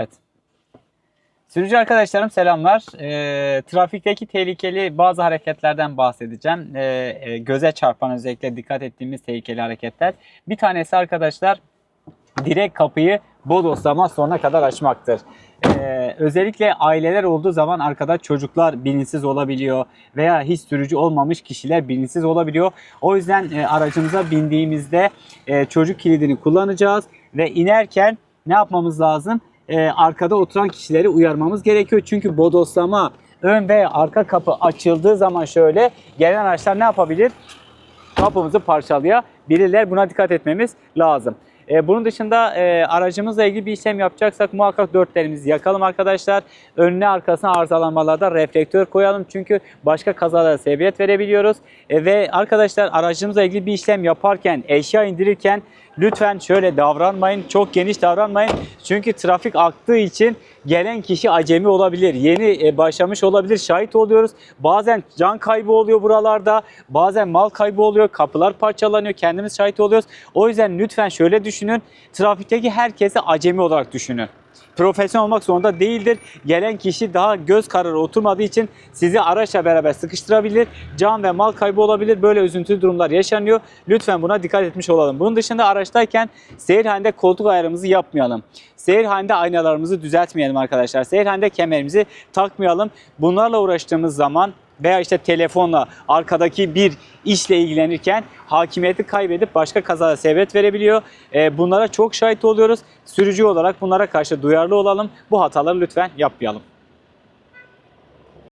Evet. Sürücü arkadaşlarım selamlar. Ee, trafikteki tehlikeli bazı hareketlerden bahsedeceğim. Ee, e, göze çarpan özellikle dikkat ettiğimiz tehlikeli hareketler. Bir tanesi arkadaşlar direkt kapıyı bodoslama sonuna kadar açmaktır. Ee, özellikle aileler olduğu zaman arkada çocuklar bilinçsiz olabiliyor veya hiç sürücü olmamış kişiler bilinçsiz olabiliyor. O yüzden e, aracımıza bindiğimizde e, çocuk kilidini kullanacağız ve inerken ne yapmamız lazım? Ee, arkada oturan kişileri uyarmamız gerekiyor. Çünkü bodoslama ön ve arka kapı açıldığı zaman şöyle gelen araçlar ne yapabilir? kapımızı parçalayabilirler. Buna dikkat etmemiz lazım. E, bunun dışında e, aracımızla ilgili bir işlem yapacaksak muhakkak dörtlerimizi yakalım arkadaşlar. Önüne arkasına arızalanmalarda reflektör koyalım. Çünkü başka kazalara sebebiyet verebiliyoruz. E, ve arkadaşlar aracımızla ilgili bir işlem yaparken, eşya indirirken lütfen şöyle davranmayın. Çok geniş davranmayın. Çünkü trafik aktığı için gelen kişi acemi olabilir. Yeni başlamış olabilir. Şahit oluyoruz. Bazen can kaybı oluyor buralarda. Bazen mal kaybı oluyor. Kapılar parçalanıyor. Kendimiz şahit oluyoruz. O yüzden lütfen şöyle düşünün. Trafikteki herkesi acemi olarak düşünün. Profesyonel olmak zorunda değildir. Gelen kişi daha göz kararı oturmadığı için sizi araçla beraber sıkıştırabilir. Can ve mal kaybı olabilir. Böyle üzüntülü durumlar yaşanıyor. Lütfen buna dikkat etmiş olalım. Bunun dışında araçtayken seyir halinde koltuk ayarımızı yapmayalım. Seyir halinde aynalarımızı düzeltmeyelim arkadaşlar. Seyir halinde kemerimizi takmayalım. Bunlarla uğraştığımız zaman veya işte telefonla arkadaki bir işle ilgilenirken hakimiyeti kaybedip başka kazaya sebebiyet verebiliyor. Ee, bunlara çok şahit oluyoruz. Sürücü olarak bunlara karşı duyarlı olalım. Bu hataları lütfen yapmayalım.